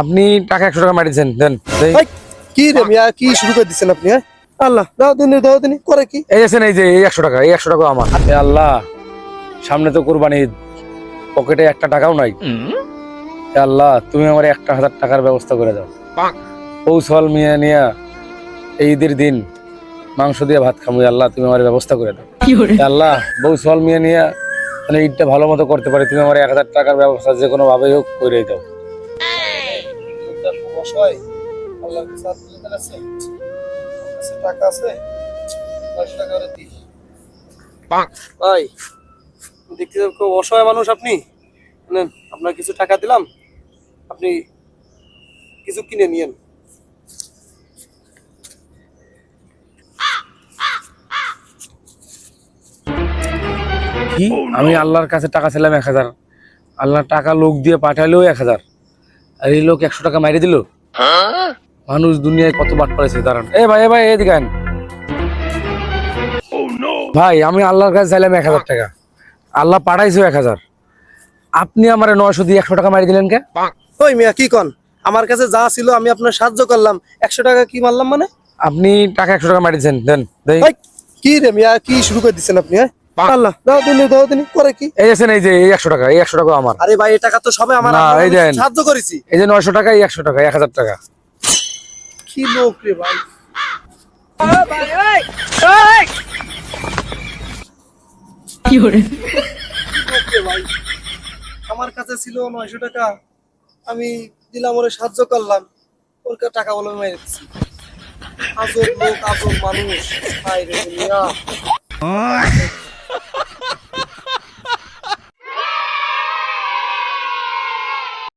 আপনি টাকা একশো টাকা মারিয়েছেন দেন। কি রে মিয়া কি শুরু করে দিচ্ছেন আপনি হ্যাঁ? আল্লাহ দাও দিন দাও দিন করে কি? এই আছেন এই যে এই একশো টাকা এই একশো টাকা আমার। আল্লাহ সামনে তো কোরবানি ঈদ। পকেটে একটা টাকাও নাই। এ আল্লাহ তুমি আমার একটা হাজার টাকার ব্যবস্থা করে দাও। কৌশল মিয়া নিয়া এই ঈদের দিন মাংস দিয়ে ভাত খামু আল্লাহ তুমি আমার ব্যবস্থা করে দাও। আল্লাহ বৌসল মিয়া নিয়া মানে ঈদটা ভালো মতো করতে পারি তুমি আমার এক হাজার টাকার ব্যবস্থা যে কোনো ভাবেই হোক করে দাও। অসহায় আল্লাহর কাছে হাত তুলে কাছে টাকা আছে? পাঁচশো টাকা করে দিই ভাই দেখতে খুব অসহায় মানুষ আপনি। নেন আপনার কিছু টাকা দিলাম আপনি কিছু কিনে নিয়েন। কি? আমি আল্লাহর কাছে টাকা ছিলাম এক হাজার। আল্লাহ টাকা লোক দিয়ে পাঠাইলেও এক হাজার। আর এই লোক একশো টাকা মাইরে দিল? মানুষ দুনিয়ায় কত বাট পড়েছে দাঁড়ান। এ ভাই এ ভাই এদিকে আন। ভাই আমি আল্লাহর কাছে চাইলাম এক হাজার টাকা। আল্লাহ পাঠাইছো এক হাজার। আপনি আমার নয়শো দিয়ে একশো টাকা মারি দিলেন কে? ওই মিয়া কি কন? আমার কাছে যা ছিল আমি আপনার সাহায্য করলাম। একশো টাকা কি মারলাম মানে? আপনি টাকা একশো টাকা মারিয়েছেন দেন কি রে মিয়া কি শুরু করে দিচ্ছেন আপনি হ্যাঁ? আল্লাহ দাও দাও করে কি? এই এই যে এই একশো টাকা এই একশো টাকা আমার। আরে ভাই এই টাকা তো আমার এই দেন। সাহায্য করেছি। এই যে নয়শো টাকা এই একশো টাকা এক হাজার টাকা। কি লোক রে ভাই। ভাই আমার কাছে ছিল নয়শো টাকা। আমি দিলাম ওরে সাহায্য করলাম। ওর টাকা বলে মেরে দিচ্ছি আজব লোক আজব মানুষ। রে